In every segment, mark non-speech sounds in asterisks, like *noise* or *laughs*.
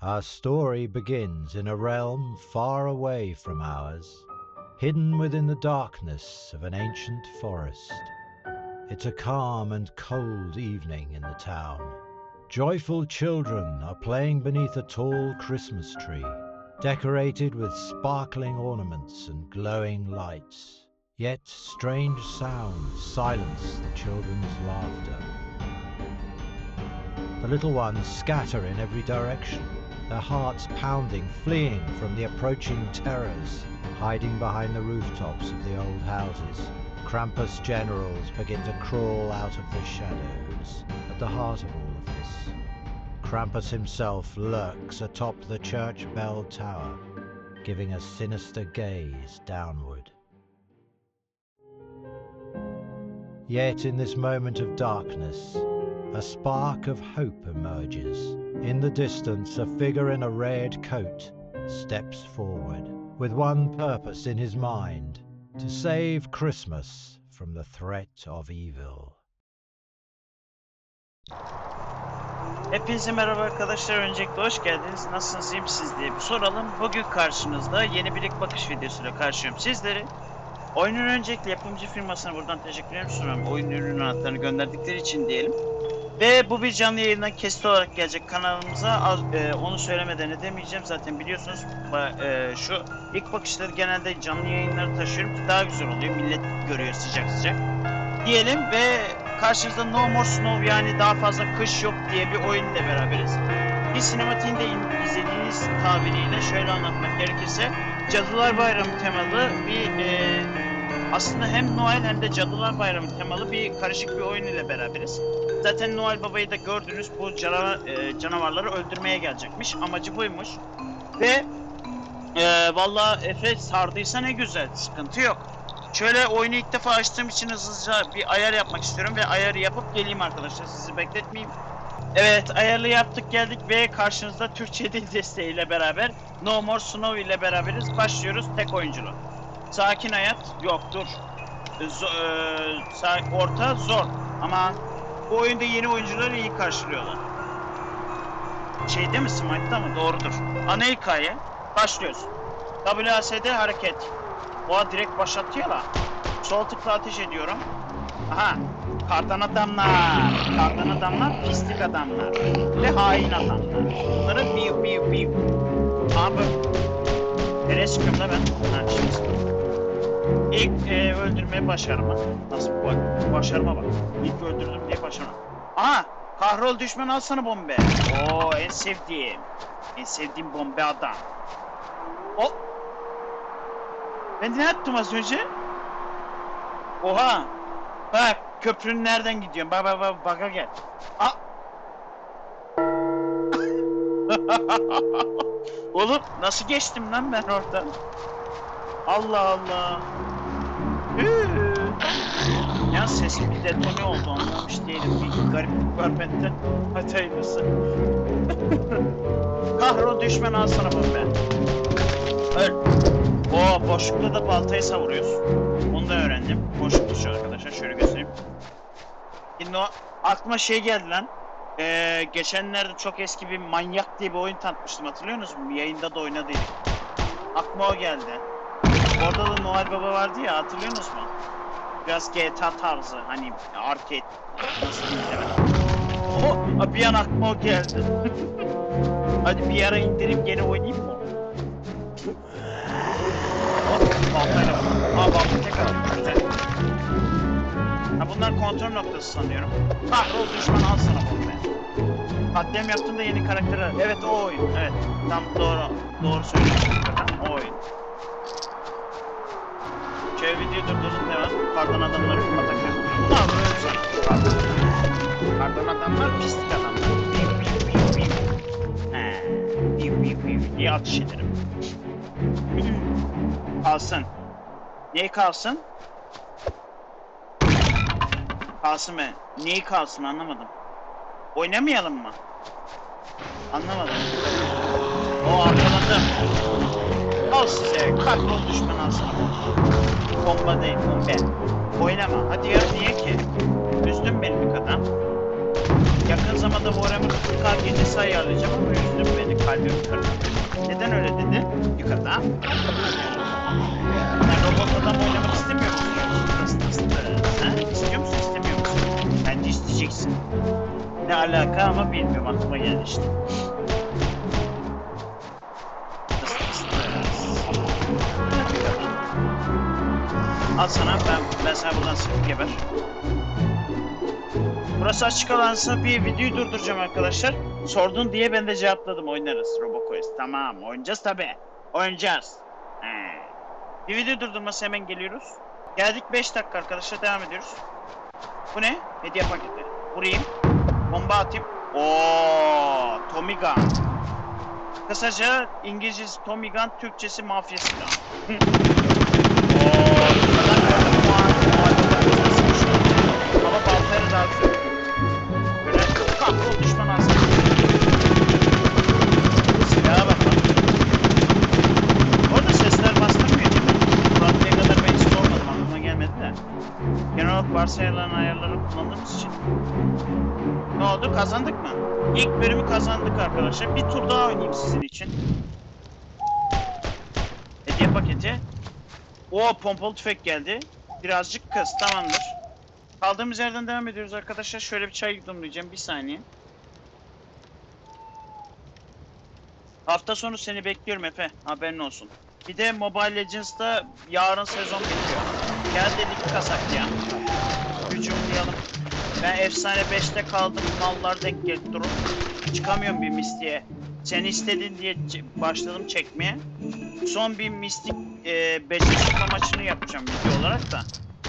Our story begins in a realm far away from ours, hidden within the darkness of an ancient forest. It's a calm and cold evening in the town. Joyful children are playing beneath a tall Christmas tree, decorated with sparkling ornaments and glowing lights. Yet strange sounds silence the children's laughter. The little ones scatter in every direction, their hearts pounding, fleeing from the approaching terrors, hiding behind the rooftops of the old houses. Krampus generals begin to crawl out of the shadows. At the heart of all of this, Krampus himself lurks atop the church bell tower, giving a sinister gaze downward. Yet in this moment of darkness, a spark of hope emerges. In the distance, a figure in a red coat steps forward, with one purpose in his mind to save Christmas from the threat of evil. Hepinize merhaba arkadaşlar. Öncelikle hoş geldiniz. Nasılsınız, iyi misiniz diye bir soralım. Bugün karşınızda yeni bir ilk bakış videosuyla karşılıyorum sizleri. Oyunun öncelikle yapımcı firmasına buradan teşekkürlerimi sunuyorum. Oyun ürün anahtarını gönderdikleri için diyelim. Ve bu bir canlı yayından kesit olarak gelecek kanalımıza. Az, e, onu söylemeden edemeyeceğim. Zaten biliyorsunuz e, şu ilk bakışları genelde canlı yayınları taşıyorum ki daha güzel oluyor. Millet görüyor sıcak sıcak. Diyelim ve karşınızda No More Snow yani daha fazla kış yok diye bir oyun ile beraberiz. Bir sinematiğinde in- izlediğiniz tabiriyle şöyle anlatmak gerekirse Cadılar Bayramı temalı bir e, aslında hem Noel hem de Cadılar Bayramı temalı bir karışık bir oyun ile beraberiz. Zaten Noel Baba'yı da gördünüz bu canavar, e, canavarları öldürmeye gelecekmiş. Amacı buymuş. Ve e, valla Efe sardıysa ne güzel. Sıkıntı yok. Şöyle oyunu ilk defa açtığım için hızlıca bir ayar yapmak istiyorum ve ayarı yapıp geleyim arkadaşlar. Sizi bekletmeyeyim. Evet ayarlı yaptık geldik ve karşınızda Türkçe dil desteğiyle beraber No More Snow ile beraberiz. Başlıyoruz tek oyunculu. Sakin hayat yok dur. Zo- e, orta zor ama bu oyunda yeni oyuncuları iyi karşılıyorlar. Şeyde mi Smite'da mı? Doğrudur. Ana hikaye. Başlıyoruz. WASD hareket. Oha direkt başlatıyor la. Sol tıkla ateş ediyorum. Aha. Kardan adamlar. Kardan adamlar pislik adamlar. Ve hain adamlar. Bunları biu biu biu. Abi. Nereye sıkıyorum da ben? Ha şimdi. İlk e, öldürmeye başarma. Nasıl bak? Başarma bak. İlk öldürdüm diye başarma. Aha! Kahrol düşman al sana bombe. Oo en sevdiğim. En sevdiğim bombe adam. O. Ben ne yaptım az önce? Oha! Bak köprünün nereden gidiyorum? Bak bak bak baka gel. Aa! *laughs* Oğlum nasıl geçtim lan ben orada? Allah Allah. Hüüü. Ya sesim bir detone oldu anlamış değilim. Bir gariplik var bende. Hadi hayırlısı. *laughs* Kahrol düşman al sana bombe. Öl. Oo boşlukta da baltayı savuruyoruz. Onu da öğrendim. Boşluk düşüyor arkadaşlar. Şöyle göstereyim. Şimdi o aklıma şey geldi lan. Ee, geçenlerde çok eski bir manyak diye bir oyun tanıtmıştım hatırlıyor musunuz? Yayında da oynadıydık. Aklıma o geldi. Orada da Noel Baba vardı ya hatırlıyor musunuz? Biraz GTA tarzı hani arcade nasıl diyeyim demedim. Oh, bir an aklıma o geldi. *laughs* Hadi bir ara indirip gene oynayayım mı? Aa attım güzel. Ha bunlar kontrol noktası sanıyorum. Kahrol düşman al sana bombe. Katliam yaptığında yeni karakter Evet o oyun. Evet. Tam doğru. Doğru söylüyorsun. O oyun. Şöyle video durdurdum devam. Kardan adamları atak yapıyor. Ne yapıyorsun? Kardan. Adamlar pislik adamlar. He. Biu biu biu diye atış ederim. kalsın. Neyi kalsın? Kalsın mı? Neyi kalsın anlamadım. Oynamayalım mı? Anlamadım. O arkaladı. Al size. Kahrol düşman al sana. Bomba değil bombe. Oynama. Hadi ya niye ki? Üzdün beni bir kadar. Yakın zamanda Warhammer 40 gecesi ayarlayacağım ama üzdüm beni kalbim kırdı. Neden öyle dedi? Yukarıda. Sen robot adam oynamak istemiyor musun? Nasıl istiyor? Ha? İstiyor musun istemiyor musun? Bence isteyeceksin. Ne alaka ama bilmiyorum aklıma geldi işte. Al sana ben, ben sana buradan sıkıp geber. Burası açık alansa bir videoyu durduracağım arkadaşlar. Sordun diye ben de cevapladım oynarız RoboQuest. Tamam oynayacağız tabi. Oynayacağız. He. Bir video durdurması hemen geliyoruz. Geldik 5 dakika arkadaşlar devam ediyoruz. Bu ne? Hediye paketi. Vurayım. Bomba atayım. Oo, Tommy Gun. Kısaca İngilizcesi Tommy Gun, Türkçesi mafya silahı. *laughs* varsayılan ayarları kullandığımız için. Ne oldu? Kazandık mı? İlk bölümü kazandık arkadaşlar. Bir tur daha oynayayım sizin için. Hediye paketi. O pompalı tüfek geldi. Birazcık kız tamamdır. Kaldığımız yerden devam ediyoruz arkadaşlar. Şöyle bir çay yudumlayacağım bir saniye. Hafta sonu seni bekliyorum Efe. Haberin olsun. Bir de Mobile Legends'da yarın sezon bitiyor. Gel dedik kasak ya. Hücumlayalım. Ben efsane 5'te kaldım. Mallar denk geldi durum. Çıkamıyorum bir mistiğe. Sen istedin diye başladım çekmeye. Son bir mistik e, 5'e çıkma maçını yapacağım video olarak da.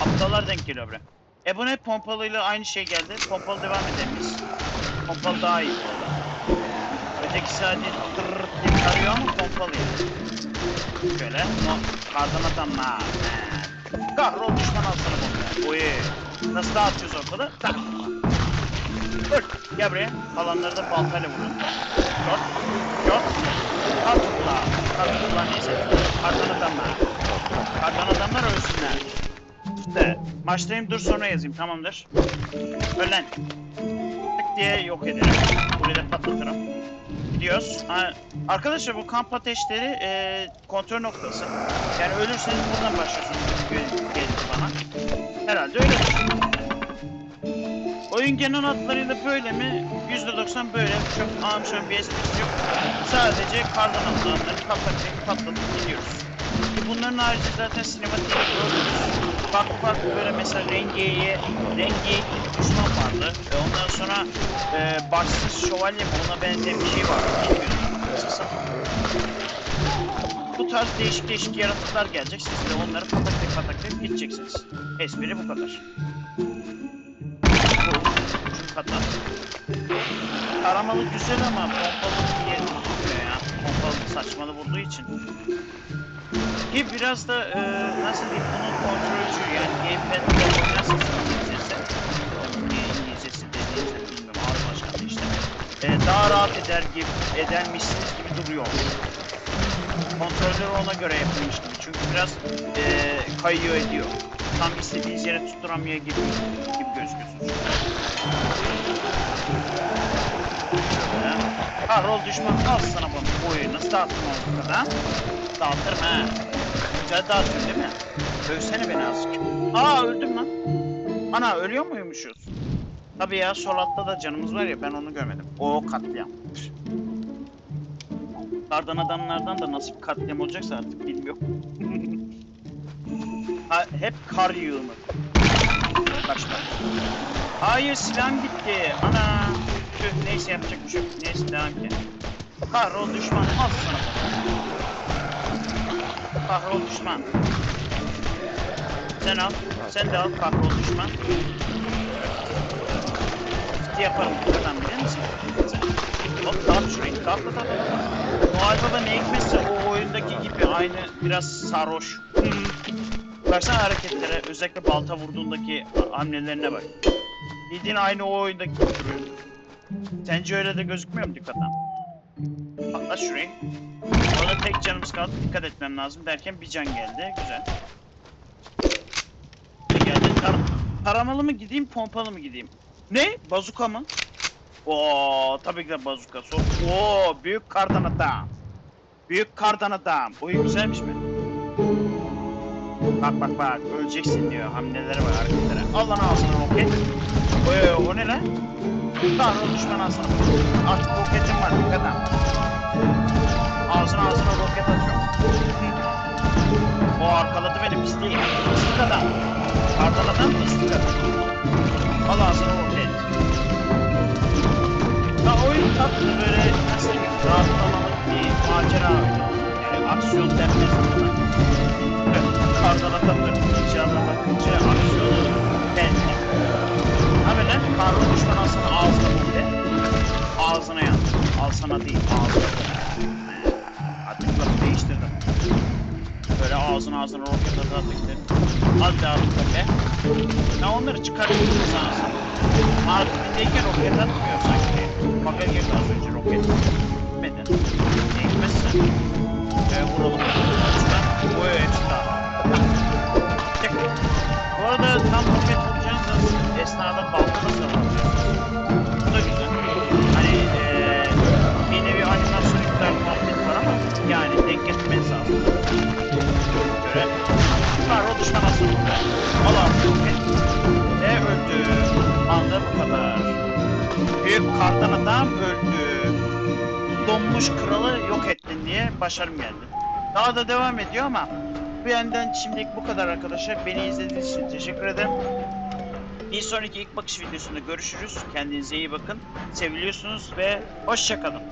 Aptallar denk geliyor bre. E bu ne pompalıyla aynı şey geldi. Pompalı devam edelim biz. Pompalı daha iyi bu arada. Öteki sadece tırrrr diye tarıyor ama pompalı yani. Şöyle. No, kardan. He. Kahrol düşman altına bomba. Oy. Nasıl dağıtıyoruz ortada? Tak. Dur. Gel buraya. Kalanları da baltayla vurun. Şort. Şort. Kartutla. Kartutla neyse. Kardan adamlar. Kardan adamlar ölsünler. De. Maçtayım dur sonra yazayım tamamdır. Ölen. Tık diye yok ederim. Burayı da patlatırım. Gidiyoruz. Arkadaşlar bu kamp ateşleri e, kontrol noktası. Yani ölürseniz buradan başlıyorsunuz. Gel- Geldi bana. Herhalde öyledir. Oyun genel hatlarıyla böyle mi? %90 böyle. Çok amşan bir esprisi. Sadece kardan adamları patlatıp patlatıp gidiyoruz. Ki bunların harici zaten sinematik. Farklı farklı böyle mesela Renge'ye bir düşman vardı. Ve ondan sonra e, başsız şövalye mi ona benzer bir şey vardı. Bu tarz değişik değişik yaratıklar gelecek. Siz de onları pataklayıp pataklayıp gideceksiniz. Espri bu kadar. Kadar. Taramalı güzel ama pompalı diye tutmuyor ya. Pompalı saçmalı vurduğu için. Ki biraz da e, nasıl diyeyim bunun kontrolcü yani gamepad'de oynarsanız İngilizcesi İngilizcesi dediğinizde bilmiyorum ağır başkanı işte e, daha rahat eder gibi edermişsiniz gibi duruyor. Kontrolleri ona göre yapılmış gibi çünkü biraz e, kayıyor ediyor. Tam istediğiniz yere tutturamıyor gibi, gibi gözüküyorsunuz. Kahrol düşman al sana bunu. Oy nasıl dağıttım onu kadar? Dağıtırım ha. Güzel dağıtıyorsun değil mi? Dövsene beni azıcık. Aa öldüm lan. Ana ölüyor muymuşuz? Tabii ya sol altta da canımız var ya ben onu görmedim. O katliam. Kardan adamlardan da nasıl katliam olacaksa artık bilmiyorum. *laughs* ha, hep kar yığını. Kaçma. Hayır silahım gitti. Ana. Tüh neyse yapacak bir şey. Neyse devam ki. Kahrol düşman al sana. Kahrol düşman. Sen al. Sen de al kahrol düşman. Ciddi yaparım buradan misin? Sen. Hop dağıt şurayı. Dağıt dağıt. Noel Baba ne hikmetse o oyundaki gibi aynı biraz sarhoş. Baksana hareketlere özellikle balta vurduğundaki hamlelerine bak. Bildiğin aynı o oyundaki duruyor. Sence öyle de gözükmüyor mu dikkatten? Patlat şurayı. Orada tek canımız kaldı. Dikkat etmem lazım derken bir can geldi. Güzel. Ne geldi? Tar taramalı mı gideyim, pompalı mı gideyim? Ne? Bazuka mı? Oo tabii ki de bazuka. So Oo büyük kardan adam. Büyük kardan adam. Boyu güzelmiş mi? Bak bak bak öleceksin diyor. Hamleleri var hareketlere. Al lan ağzına roket. Oy o ne lan? Tanrı düşman ağzına. Artık roketim var dikkat et. Ağzına ağzına roket atıyorum. O arkaladı beni pisliği. Pislik adam. Kardan adam pislik adam. Al ağzına roket. Ya oyun tatlı böyle nasıl diyeyim rahatlamalık bir macera. Yani aksiyon denmez. Kardan adamdır. Dışarıdan bakınca aksiyonu Bir bir roket. Ya onları çıkarıyorum sana sana. Marketindeyken roket atmıyor sanki. Baka girdi az önce roket. Başarım geldi. Daha da devam ediyor ama bu benden şimdilik bu kadar arkadaşlar. Beni izlediğiniz için teşekkür ederim. Bir sonraki ilk bakış videosunda görüşürüz. Kendinize iyi bakın. Seviliyorsunuz ve hoşçakalın.